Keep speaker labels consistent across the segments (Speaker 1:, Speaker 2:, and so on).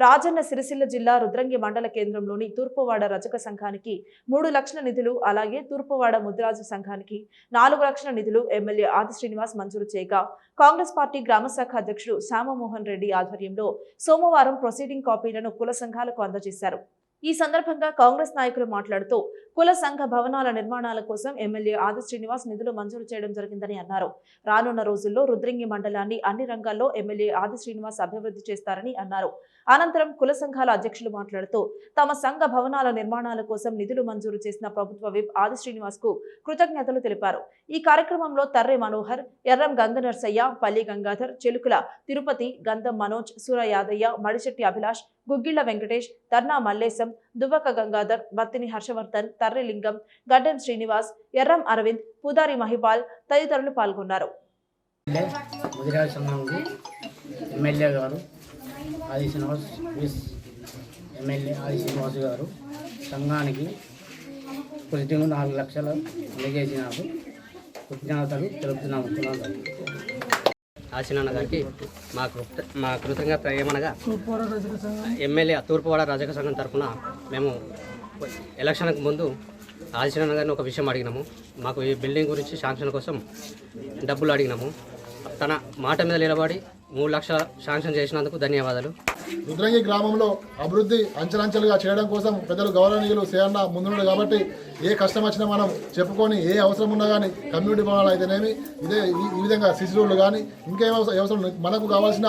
Speaker 1: రాజన్న సిరిసిల్ల జిల్లా రుద్రంగి మండల కేంద్రంలోని తూర్పువాడ రజక సంఘానికి మూడు లక్షల నిధులు అలాగే తూర్పువాడ ముద్రాజు సంఘానికి నాలుగు లక్షల నిధులు ఎమ్మెల్యే ఆది శ్రీనివాస్ మంజూరు చేయగా కాంగ్రెస్ పార్టీ గ్రామ శాఖ అధ్యక్షుడు శ్యామమోహన్ రెడ్డి ఆధ్వర్యంలో సోమవారం ప్రొసీడింగ్ కాపీలను కుల సంఘాలకు అందజేశారు. ఈ సందర్భంగా కాంగ్రెస్ నాయకులు మాట్లాడుతూ కుల సంఘ భవనాల నిర్మాణాల కోసం ఎమ్మెల్యే ఆది శ్రీనివాస్ నిధులు మంజూరు చేయడం జరిగిందని అన్నారు. రానున్న రోజుల్లో రుద్రంగి మండలాన్ని అన్ని రంగాల్లో ఎమ్మెల్యే ఆది శ్రీనివాస్ అభివృద్ధి చేస్తారని అన్నారు. అనంతరం కుల సంఘాల అధ్యక్షులు మాట్లాడుతూ తమ సంఘ భవనాల నిర్మాణాల కోసం నిధులు మంజూరు చేసిన ప్రభుత్వ విప్ ఆది శ్రీనివాస్కు కృతజ్ఞతలు తెలిపారు. ఈ కార్యక్రమంలో తర్రె మనోహర్ ఎర్రం గంగనర్సయ్య పల్లి గంగాధర్ చెలుకుల తిరుపతి గంధం మనోజ్ సూర యాదయ్య మడిశెట్టి అభిలాష్ గుగ్గిళ్ళ వెంకటేష్ తర్నా మల్లేశం దువ్వక గంగాధర్ బత్తిని హర్షవర్ధన్ తర్రిలింగం గడ్డం శ్రీనివాస్ ఎర్రం అరవింద్ పుదారి మహిపాల్ తదితరులు పాల్గొన్నారు.
Speaker 2: ఎమ్మెల్యే గారు ఆది శ్రీనివాస్ విస్ ఎమ్మెల్యే ఆది శ్రీనివాస్ గారు సంఘానికి ప్రతి నాలుగు లక్షలు అందజేసినారు. కృతజ్ఞతలు తెలుపుతున్నాము.
Speaker 3: ఆశీనాన్న గారికి మా కృత మా కృతజ్ఞత ఏమనగా ఎమ్మెల్యే తూర్పువాడ రజక సంఘం తరఫున మేము ఎలక్షన్కి ముందు ఆశీనాన్న గారిని ఒక విషయం అడిగినాము. మాకు ఈ బిల్డింగ్ గురించి శాంక్షన్ కోసం డబ్బులు అడిగినాము. తన మాట మీద నిలబడి మూడు లక్షల శాంక్షన్ చేసినందుకు ధన్యవాదాలు.
Speaker 4: రుద్రంగి గ్రామంలో అభివృద్ధి అంచెలంచెలుగా చేయడం కోసం పెద్దలు గౌరవనీయులు సేయన్న ముందున్నాడు కాబట్టి ఏ కష్టం వచ్చినా మనం చెప్పుకొని ఏ అవసరం ఉన్నా కానీ కమ్యూనిటీ భవనాలు అయితేనేమి ఇదే ఈ- ఈ విధంగా సిసి రోడ్లు కానీ ఇంకేం అవసరం మనకు కావాల్సిన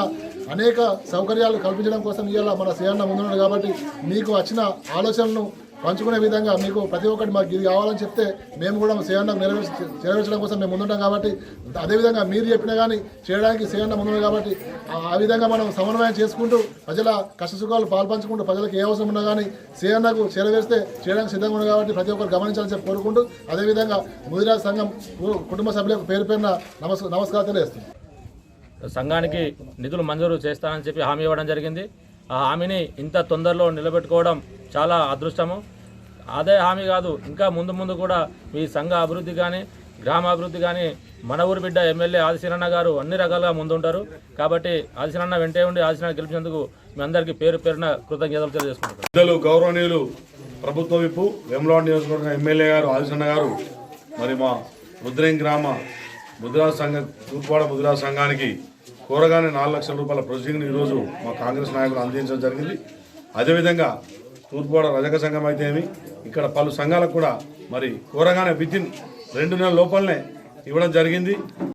Speaker 4: అనేక సౌకర్యాలు కల్పించడం కోసం ఇవాళ మన సేయన్న ముందున్నాడు కాబట్టి మీకు వచ్చిన ఆలోచనలను పంచుకునే విధంగా మీకు ప్రతి ఒక్కటి మాకు ఇది కావాలని చెప్తే మేము కూడా సేవన్న నెరవేర్చ నెరవేర్చడం కోసం మేము ముందుంటాం కాబట్టి అదేవిధంగా మీరు చెప్పినా కానీ చేయడానికి సేవన్న ముందుంది కాబట్టి ఆ- విధంగా మనం సమన్వయం చేసుకుంటూ ప్రజల కష్టసుఖాలు పాల్పంచుకుంటూ ప్రజలకు ఏ అవసరం ఉన్నా కానీ సేవన్నకు చేరవేస్తే చేయడానికి సిద్ధంగా ఉంది కాబట్టి ప్రతి ఒక్కరు గమనించాలని చెప్పి కోరుకుంటూ అదేవిధంగా ముదిరాజ్ సంఘం కుటుంబ సభ్యులకు పేరు పేరున నమస్ నమస్కారం తెలియజేస్తుంది
Speaker 5: సంఘానికి నిధులు మంజూరు చేస్తానని చెప్పి హామీ ఇవ్వడం జరిగింది. ఆ హామీని ఇంత తొందరలో నిలబెట్టుకోవడం చాలా అదృష్టము. అదే హామీ కాదు ఇంకా ముందు ముందు కూడా మీ సంఘ అభివృద్ధి కానీ గ్రామ అభివృద్ధి కానీ మన ఊరి బిడ్డ ఎమ్మెల్యే ఆదిశీరన్న గారు అన్ని రకాలుగా ముందుంటారు. కాబట్టి ఆదిశీరన్న వెంటే ఉండి ఆదిశీనన్న గెలిపినందుకు మీ అందరికీ పేరు పేరున కృతజ్ఞతలు తెలియజేసుకుంటారు
Speaker 6: పెద్దలు గౌరవనీయులు ప్రభుత్వ విప్పు వేములవాడ నియోజకవర్గం ఎమ్మెల్యే గారు ఆదిశన్న గారు మరి మా ముద్రేం గ్రామ ముద్రా సంఘ తూర్పాడ ముద్రా సంఘానికి కూరగానే నాలుగు లక్షల రూపాయల ప్రొసీడింగ్ని ఈరోజు మా కాంగ్రెస్ నాయకులు అందించడం జరిగింది. అదేవిధంగా తూర్పుగోడ రజక సంఘం అయితే ఏమి? ఇక్కడ పలు సంఘాలకు కూడా మరి కూరగానే వితిన్ రెండు నెలల లోపలనే ఇవ్వడం జరిగింది.